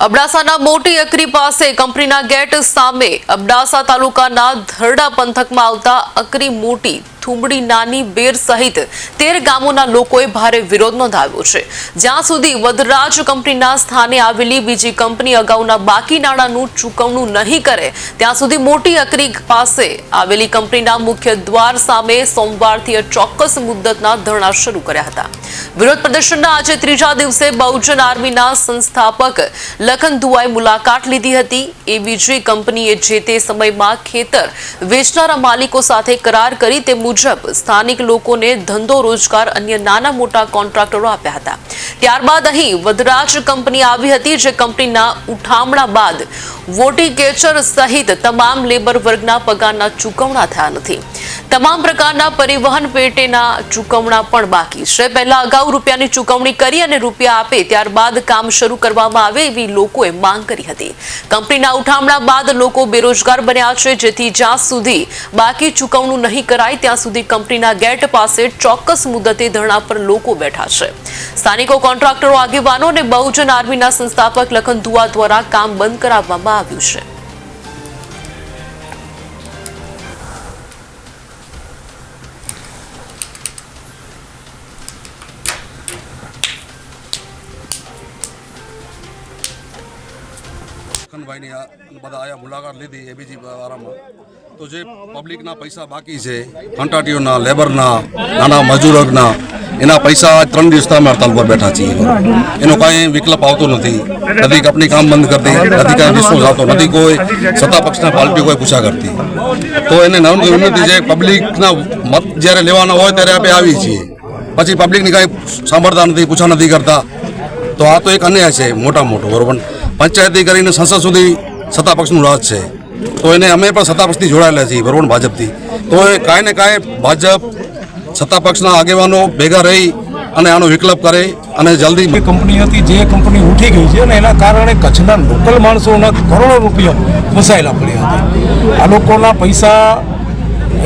અબડાસાના મોટી અકરી પાસે કંપનીના ગેટ સામે અબડાસા તાલુકાના ધરડા પંથકમાં આવતા અકરી મોટી થુંબડી નાની બેર સહિત તેર ગામોના લોકોએ ભારે વિરોધ નોંધાવ્યો છે. જ્યાં સુધી વદરાજ કંપનીના સ્થાને આવેલી બીજી કંપની અગાઉના બાકી નાણાંનું ચૂકવણું નહીં કરે, ત્યાં સુધી મોટી અકરી પાસે આવેલી કંપનીના મુખ્ય દ્વાર સામે સોમવારથી ચોક્કસ મુદ્દતના ધરણા શરૂ કર્યા હતા. વિરોધ પ્રદર્શનના આજે ત્રીજા દિવસે બહુજન આર્મીના સંસ્થાપક લખન દુઆએ મુલાકાત લીધી હતી. એબીજી કંપનીએ જે તે સમયમાં ખેતર વેચનારા માલિકો સાથે કરાર કરી તે મુજબ સ્થાનિક લોકોને ધંધો રોજગાર અન્ય નાના મોટા કોન્ટ્રાક્ટરો આપ્યા હતા. ત્યારબાદ અહીં વદરાજ કંપની આવી હતી જે કંપનીના ઉઠામણા બાદ વોટીકેચર સહિત તમામ લેબર વર્ગના પગારના ચૂકવણા થયા નથી. તમામ પ્રકારના પરિવહન પેટેના ચૂકવણા પણ બાકી છે. પહેલા અગાઉ રૂપિયાની ચૂકવણી કરી અને રૂપિયા આપે ત્યારબાદ કામ શરૂ કરવામાં આવે એવી લોકોએ માંગ કરી હતી. કંપનીના ઉઠામણા બાદ લોકો બેરોજગાર બન્યા છે, જેથી જ્યાં સુધી બાકી ચૂકવણું નહીં કરાય, ત્યાં સુધી કંપનીના ગેટ પાસે ચોક્કસ મુદતે ધરણા પર લોકો બેઠા છે. સ્થાનિકો કોન્ટ્રાક્ટરો, આગેવાનો અને બહુજન આર્મીના સંસ્થાપક લખન દુઆ દ્વારા કામ બંધ કરાવવામાં આવ્યું છે. લખનભાઈની બધા આયા મુલાકાત લીધી એબીજી વારામાં તો જે પબ્લિકના પૈસા બાકી છે કંટાટીઓના લેબરના, નાના મજૂરોના, એના પૈસા ત્રણ દિવસથી અમે હડતાલ પર બેઠા છીએ. એનો કાંઈ વિકલ્પ આવતો નથી. નથી કંપની કામ બંધ કરતી નથી કાંઈ રિસ્પોન્સ આવતો નથી કોઈ. સત્તા પક્ષના પાર્ટી કોઈ પૂછા કરતી. તો એને નમ્ર વિનંતી છે, પબ્લિકના મત જ્યારે લેવાના હોય ત્યારે આપણે આવીએ છીએ. પછી પબ્લિકની કાંઈ સાંભળતા નથી, પૂછા નથી કરતા. તો આ તો એક અન્યાય છે મોટા મોટો બરોબર? પંચાયતી કરીને સંસદ સુધી સત્તા પક્ષનું રાજ છે. તો એને અમે પણ સત્તા પક્ષથી જોડાયેલા છીએ બરોબર ભાજપથી. તો એ કાંઈ ને કાંઈ ભાજપ સત્તા પક્ષના આગેવાનો ભેગા રહી અને આનો વિકલ્પ કરે અને જલ્દી કંપની હતી, જે કંપની ઉઠી ગઈ છે અને એના કારણે કચ્છના લોકલ માણસોના કરોડો રૂપિયા ફસાયેલા પડ્યા હતા. આ લોકોના પૈસા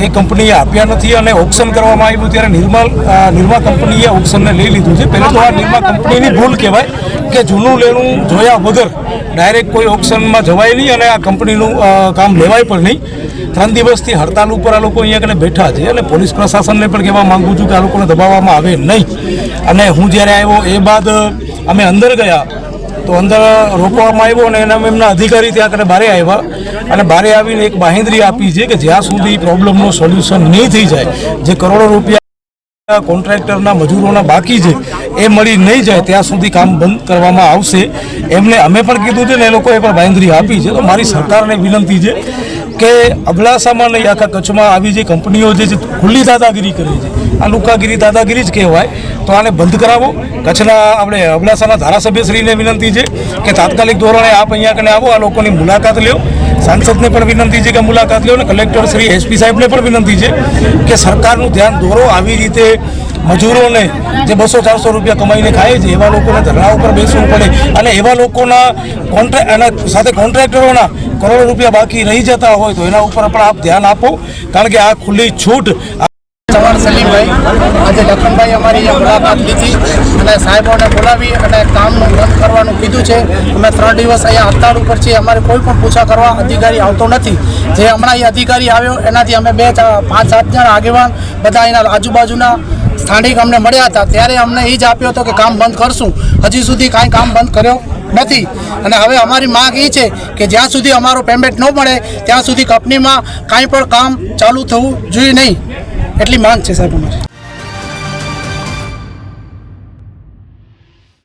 એ કંપનીએ આપ્યા નથી અને ઓપ્શન કરવામાં આવ્યું ત્યારે નિર્મલ નિર્મા કંપનીએ ઓપ્શનને લઈ લીધું છે. પહેલાં તો આ નિર્મા કંપનીની ભૂલ કહેવાય કે જૂનું લેણું જોયા વગર ડાયરેક્ટ કોઈ ઓપ્શનમાં જવાય નહીં અને આ કંપનીનું કામ લેવાય પણ નહીં. ત્રણ દિવસથી હડતાલ ઉપર આ લોકો અહીંયા કને બેઠા છે અને પોલીસ પ્રશાસનને પણ કહેવા માંગુ છું કે આ લોકોને દબાવવામાં આવે નહીં. અને હું જ્યારે આવ્યો એ બાદ અમે અંદર ગયા તો અંદર રોકવામાં આવ્યો અને એના એમના અધિકારી ત્યાં કને બારે આવ્યા અને બારે આવીને એક બાહેંધરી આપી છે કે જ્યાં સુધી પ્રોબ્લેમનું સોલ્યુશન નહીં થઈ જાય, જે કરોડો રૂપિયા કોન્ટ્રાક્ટરના મજૂરોના બાકી છે, એ મળી નહીં જાય, ત્યાં સુધી કામ બંધ કરવામાં આવશે. એમને અમે પણ કીધું છે ને એ લોકોએ પણ બાંયધરી આપી છે. તો મારી સરકારને વિનંતી છે કે અબડાસામાં નહીં, આખા કચ્છમાં આવી જે કંપનીઓ જે ખુલ્લી દાદાગીરી કરે છે. આ લુકાગીરી દાદાગીરી જ કહેવાય. તો આને બંધ કરાવો. કચ્છના આપણે અબડાસાના ધારાસભ્યશ્રીને વિનંતી છે કે તાત્કાલિક ધોરણે આપ અહીંયા કને આવો, આ લોકોની મુલાકાત લ્યો. સાંસદને પણ વિનંતી છે કે મુલાકાત લ્યો અને કલેક્ટર શ્રી એસપી સાહેબને પણ વિનંતી છે કે સરકારનું ધ્યાન દોરો. આવી રીતે મજૂરોને જે બસો ચારસો રૂપિયા કમાઈને ખાય છે, એવા લોકોને ધરણા ઉપર બેસવું પડે અને એવા લોકોના કોન્ટ્રાક્ટ એના સાથે કોન્ટ્રાક્ટરોના કરોડો રૂપિયા બાકી રહી જતા હોય તો એના ઉપર પણ આપ ધ્યાન આપો. કારણ કે આ ખુલ્લી છૂટ સલીમભાઈ. આજે લખનભાઈ અમારી મુલાકાત લીધી અને સાહેબોને બોલાવી અને કામનું બંધ કરવાનું કીધું છે. અમે ત્રણ દિવસ અહીંયા હડતાળ ઉપર છીએ. અમારે કોઈ પણ પૂછા કરવા અધિકારી આવતો નથી. જે હમણાં એ અધિકારી આવ્યો, એનાથી અમે બે પાંચ, સાત જણા આગેવાન બધા એના આજુબાજુના સ્થાનિક અમને મળ્યા હતા. ત્યારે અમને એ જ આપ્યો હતો કે કામ બંધ કરશું. હજી સુધી કાંઈ કામ બંધ કર્યો નથી. અને હવે અમારી માંગ એ છે કે જ્યાં સુધી અમારો પેમેન્ટ ન મળે, ત્યાં સુધી કંપનીમાં કાંઈ પણ કામ ચાલુ થવું જોઈએ નહીં. એટલી માંગ છે સાહેબ અમારી.